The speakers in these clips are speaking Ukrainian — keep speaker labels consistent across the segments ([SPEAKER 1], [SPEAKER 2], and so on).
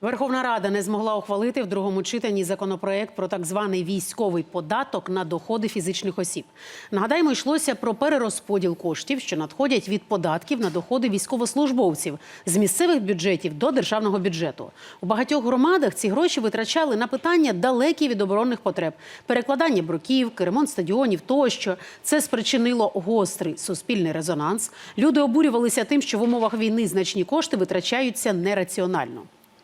[SPEAKER 1] Верховна Рада не змогла ухвалити в другому читанні законопроект про так званий військовий податок на доходи фізичних осіб. Нагадаємо, йшлося про перерозподіл коштів, що надходять від податків на доходи військовослужбовців з місцевих бюджетів до державного бюджету. У багатьох громадах ці гроші витрачали на питання далекі від оборонних потреб: перекладання бруківки, ремонт стадіонів тощо. Це спричинило гострий суспільний резонанс. Люди обурювалися тим, що в умовах війни значні кошти витрачаються нераціонально.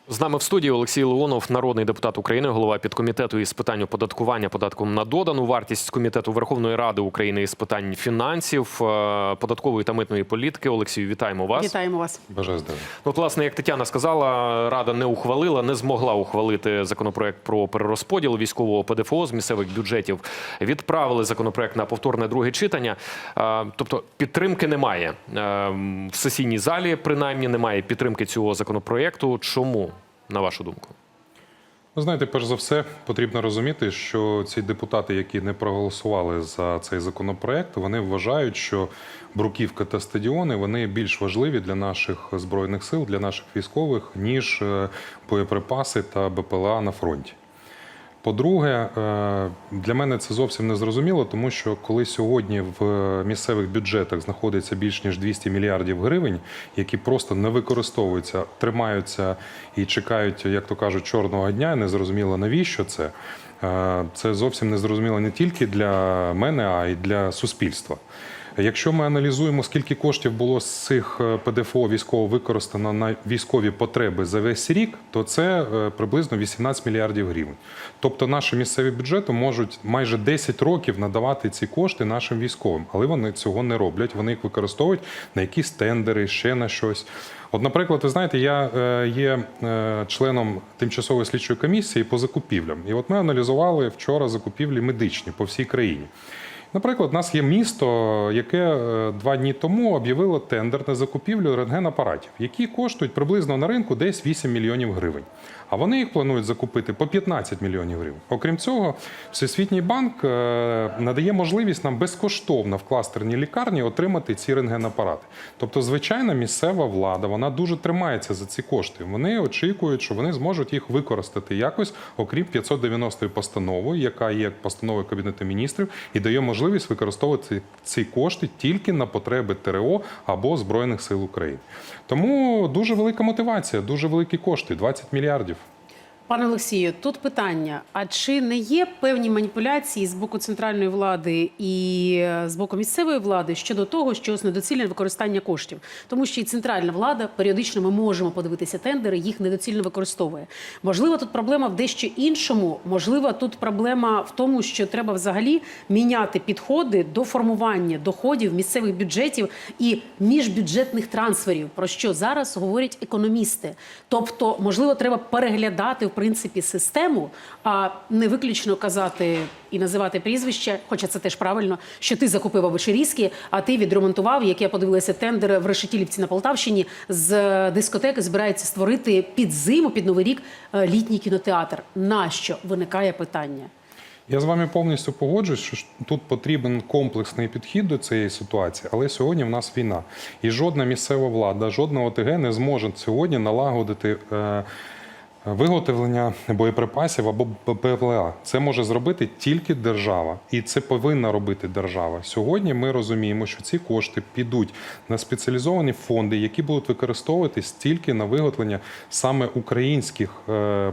[SPEAKER 2] З нами в студії Олексій Леонов, народний депутат України, голова підкомітету із питань оподаткування податком на додану вартість комітету Верховної Ради України із питань фінансів, е, податкової та митної політики. Олексію, вітаємо вас.
[SPEAKER 1] Вітаємо вас.
[SPEAKER 3] Бажаю здоров'я.
[SPEAKER 2] Ну, От, власне, як Тетяна сказала, рада не ухвалила, не змогла ухвалити законопроект про перерозподіл військового ПДФО з місцевих бюджетів. Відправили законопроект на повторне друге читання. Е, Тобто підтримки немає Е, в сесійній залі. Принаймні немає підтримки цього законопроекту. Чому на вашу думку?
[SPEAKER 3] Ви знаєте, перш за все, потрібно розуміти, що ці депутати, які не проголосували за цей законопроект, вони вважають, що бруківка та стадіони вони більш важливі для наших збройних сил, для наших військових, ніж е, боєприпаси та БПЛА на фронті. По-друге, е, для мене це зовсім не зрозуміло, тому що коли сьогодні в місцевих бюджетах знаходиться більш ніж 200 мільярдів гривень, які просто не використовуються, тримаються і чекають, як то кажуть, чорного дня, не зрозуміло навіщо це. е, Це зовсім не зрозуміло не тільки для мене, а й для суспільства. Якщо ми аналізуємо, скільки коштів було з цих е, ПДФО військово використано на військові потреби за весь рік, то це е, приблизно 18 мільярдів гривень. Тобто наші місцеві бюджети можуть майже 10 років надавати ці кошти нашим військовим, але вони цього не роблять. Вони їх використовують на якісь тендери, ще на щось. От, наприклад, ви знаєте, я е, є членом тимчасової слідчої комісії по закупівлям, і от ми аналізували вчора закупівлі медичні по всій країні. Наприклад, у нас є місто, яке е, два дні тому об'явило тендер на закупівлю рентген-апаратів, які коштують приблизно на ринку десь 8 мільйонів гривень. А вони їх планують закупити по 15 мільйонів гривень. Окрім цього, Всесвітній банк е, надає можливість нам безкоштовно в кластерній лікарні отримати ці рентген-апарати. Тобто, звичайна місцева влада вона дуже тримається за ці кошти. Вони очікують, що вони зможуть їх використати якось, окрім 590 постанови, яка є постановою Кабінету міністрів, і дає можливість використовувати ці кошти тільки на потреби ТРО або Збройних сил України. Тому дуже велика мотивація, дуже великі кошти 20 мільярдів.
[SPEAKER 1] Пане Олексію, тут питання: а чи не є певні маніпуляції з боку центральної влади і е, з боку місцевої влади щодо того, що ось недоцільне використання коштів? Тому що і центральна влада періодично ми можемо подивитися тендери, їх недоцільно використовує. Можливо, тут проблема в дещо іншому. Можливо, тут проблема в тому, що треба взагалі міняти підходи до формування доходів місцевих бюджетів і міжбюджетних трансферів, про що зараз говорять економісти. Тобто, можливо, треба переглядати в принципі систему, а не виключно казати і називати прізвище, хоча це теж правильно, що ти закупив Овочерізькі, а ти відремонтував, як я подивилася, тендер в Решетілівці на Полтавщині з дискотеки збирається створити під зиму, під новий рік е, літній кінотеатр. Нащо виникає питання?
[SPEAKER 3] Я з вами повністю погоджуюсь, що тут потрібен комплексний підхід до цієї ситуації, але сьогодні в нас війна, і жодна місцева влада, жодна ОТГ не зможе сьогодні налагодити. Е, Виготовлення боєприпасів або БПЛА це може зробити тільки держава, і це повинна робити держава. Сьогодні ми розуміємо, що ці кошти підуть на спеціалізовані фонди, які будуть використовуватись тільки на виготовлення саме українських е, е,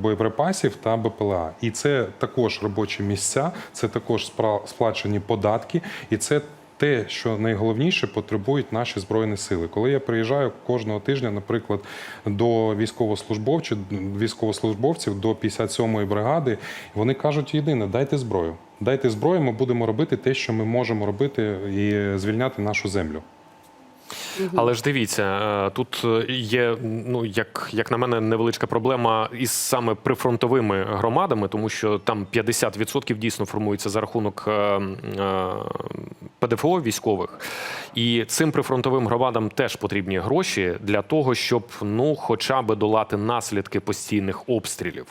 [SPEAKER 3] боєприпасів та БПЛА. І це також робочі місця, це також сплачені податки, і це те, що найголовніше потребують наші збройні сили. Коли я приїжджаю кожного тижня, наприклад, до військовослужбовців, військовослужбовців до 57-ї бригади, вони кажуть єдине: дайте зброю. Дайте зброю, ми будемо робити те, що ми можемо робити, і звільняти нашу землю.
[SPEAKER 2] Але ж дивіться, е, тут є, ну як, як на мене, невеличка проблема із саме прифронтовими громадами, тому що там 50% дійсно формується за рахунок е, е, ПДФО військових. І цим прифронтовим громадам теж потрібні гроші для того, щоб ну, хоча б долати наслідки постійних обстрілів.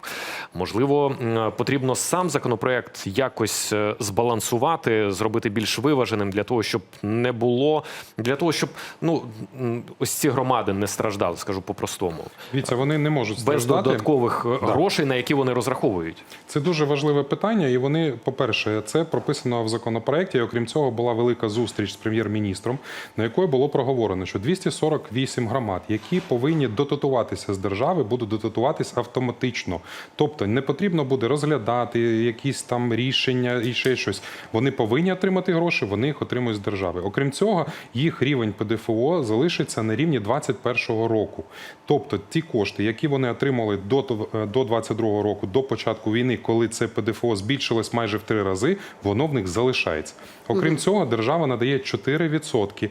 [SPEAKER 2] Можливо, потрібно сам законопроект якось збалансувати, зробити більш виваженим для того, щоб не було для того, щоб ну ну ось ці громади не страждали, скажу по-простому,
[SPEAKER 3] Дивіться, вони не можуть
[SPEAKER 2] без
[SPEAKER 3] страждати.
[SPEAKER 2] додаткових е, грошей, на які вони розраховують.
[SPEAKER 3] Це дуже важливе питання, і вони, по-перше, це прописано в законопроекті. І, окрім цього, була велика зустріч з прем'єр-міністром, на якої було проговорено, що 248 громад, які повинні дотатуватися з держави, будуть дотатуватися автоматично. Тобто не потрібно буде розглядати якісь там рішення і ще щось. Вони повинні отримати гроші, вони їх отримують з держави. Окрім цього, їх рівень ПДФО залишиться на рівні 2021 року. Тобто ті кошти, які вони отримали до тов- до 22 року, до початку війни, коли це ПДФО збільшилось майже в три рази, воно в них залишається. Окрім цього, держава надає 4%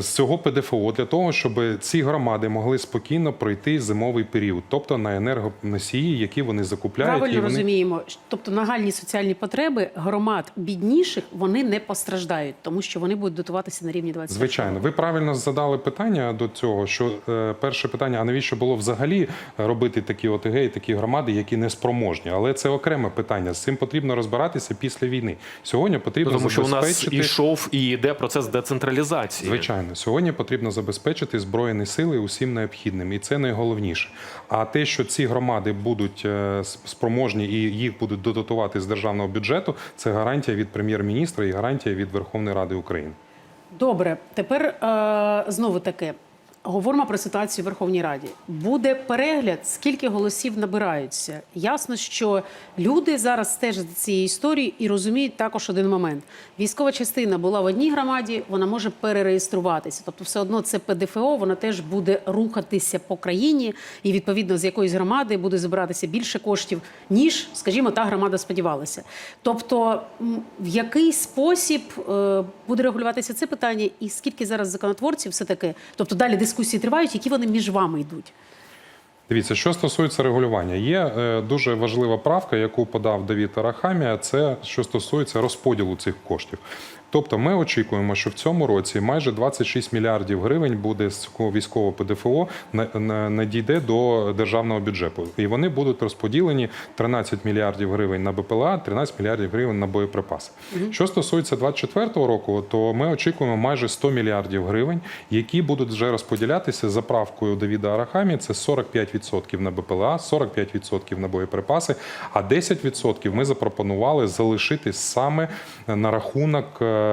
[SPEAKER 3] з цього ПДФО для того, щоб ці громади могли спокійно пройти зимовий період, тобто на енергоносії, які вони закупляють.
[SPEAKER 1] Правильно
[SPEAKER 3] вони...
[SPEAKER 1] розуміємо, тобто нагальні соціальні потреби громад бідніших вони не постраждають, тому що вони будуть дотуватися на рівні 20
[SPEAKER 3] Звичайно, ви правильно задали питання до цього. Що е, перше питання: а навіщо було взагалі робити такі ОТГ і такі громади, які не спроможні? Але це окреме питання. З цим потрібно розбиратися після війни. Сьогодні потрібно
[SPEAKER 2] Ну, тому що у нас ішов і йде процес децентралізації.
[SPEAKER 3] Звичайно, сьогодні потрібно забезпечити збройні сили усім необхідним, і це найголовніше. А те, що ці громади будуть е, спроможні і їх будуть додатувати з державного бюджету, це гарантія від прем'єр-міністра і гарантія від Верховної Ради України.
[SPEAKER 1] Добре, тепер е, знову таки говоримо про ситуацію в Верховній Раді. Буде перегляд, скільки голосів набираються. Ясно, що люди зараз стежать за цією історією і розуміють також один момент: військова частина була в одній громаді, вона може перереєструватися. Тобто, все одно це ПДФО, вона теж буде рухатися по країні, і відповідно з якоїсь громади буде збиратися більше коштів, ніж, скажімо, та громада сподівалася. Тобто, в який спосіб е, буде регулюватися це питання, і скільки зараз законотворців все таки, тобто далі дискусії тривають, які вони між вами йдуть?
[SPEAKER 3] Дивіться, що стосується регулювання, є е, дуже важлива правка, яку подав Давід Арахамія. Це що стосується розподілу цих коштів. Тобто, ми очікуємо, що в цьому році майже 26 мільярдів гривень буде з військового ПДФО на- на- надійде до державного бюджету, і вони будуть розподілені 13 мільярдів гривень на БПЛА, 13 мільярдів гривень на боєприпаси. Що стосується 2024 року, то ми очікуємо майже 100 мільярдів гривень, які будуть вже розподілятися за правкою Давіда Арахамі. Це 45% на БПЛА, 45% на боєприпаси, а 10% ми запропонували залишити саме на рахунок е,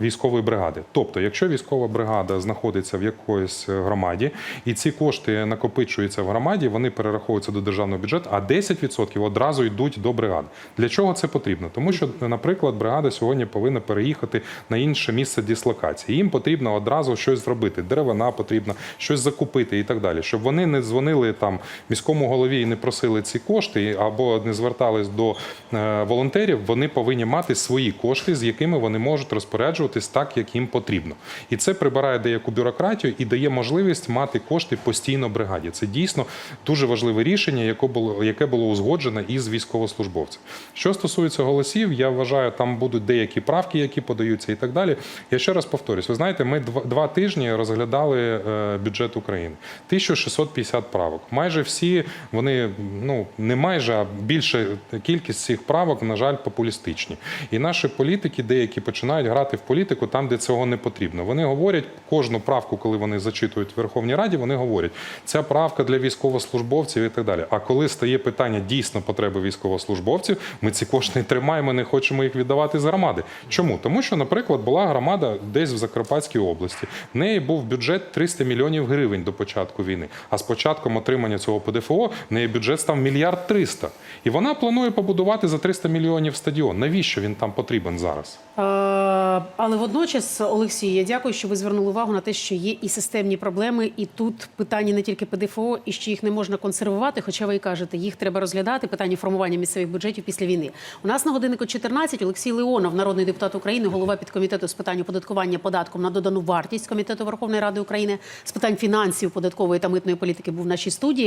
[SPEAKER 3] військової бригади. Тобто, якщо військова бригада знаходиться в якоїсь е, громаді, і ці кошти накопичуються в громаді, вони перераховуються до державного бюджету, а 10% одразу йдуть до бригади. Для чого це потрібно? Тому що, наприклад, бригада сьогодні повинна переїхати на інше місце дислокації. Їм потрібно одразу щось зробити. Деревина потрібно щось закупити і так далі, щоб вони не дзвонили там міському голові і не просили ці кошти, або не звертались до е, волонтерів. Вони повинні мати свої кошти, з якими вони можуть розпоряджуватись так, як їм потрібно. І це прибирає деяку бюрократію і дає можливість мати кошти постійно бригаді. Це дійсно дуже важливе рішення, яке було яке було узгоджено із військовослужбовцями. Що стосується голосів, я вважаю, там будуть деякі правки, які подаються, і так далі. Я ще раз повторюсь: ви знаєте, ми два, два тижні розглядали е, бюджет України. 1650 правок. Майже всі вони ну не майже а більше кількість цих правок, на жаль, популістичні. І наші політики деякі починають грати в політику там, де цього не потрібно. Вони говорять кожну правку, коли вони зачитують в Верховній Раді, вони говорять, ця правка для військовослужбовців і так далі. А коли стає питання дійсно потреби військовослужбовців, ми ці кошти тримаємо, не хочемо їх віддавати з громади. Чому? Тому що, наприклад, була громада десь в Закарпатській області. В неї був бюджет 300 мільйонів гривень до початку війни. А з початком отримання цього ПДФО в неї бюджет став мільярд 300. І вона планує побудувати за 300 мільйонів стадіон. Навіщо він там потрібен зараз?
[SPEAKER 1] Е, Але водночас, Олексій, я дякую, що ви звернули увагу на те, що є і системні проблеми, і тут питання не тільки ПДФО, і що їх не можна консервувати. Хоча ви і кажете, їх треба розглядати. Питання формування місцевих бюджетів після війни. У нас на годиннику 14 Олексій Леонов, народний депутат України, голова підкомітету з питань оподаткування податком на додану вартість комітету Верховної Ради України з питань фінансів, податкової та митної політики, був в нашій студії.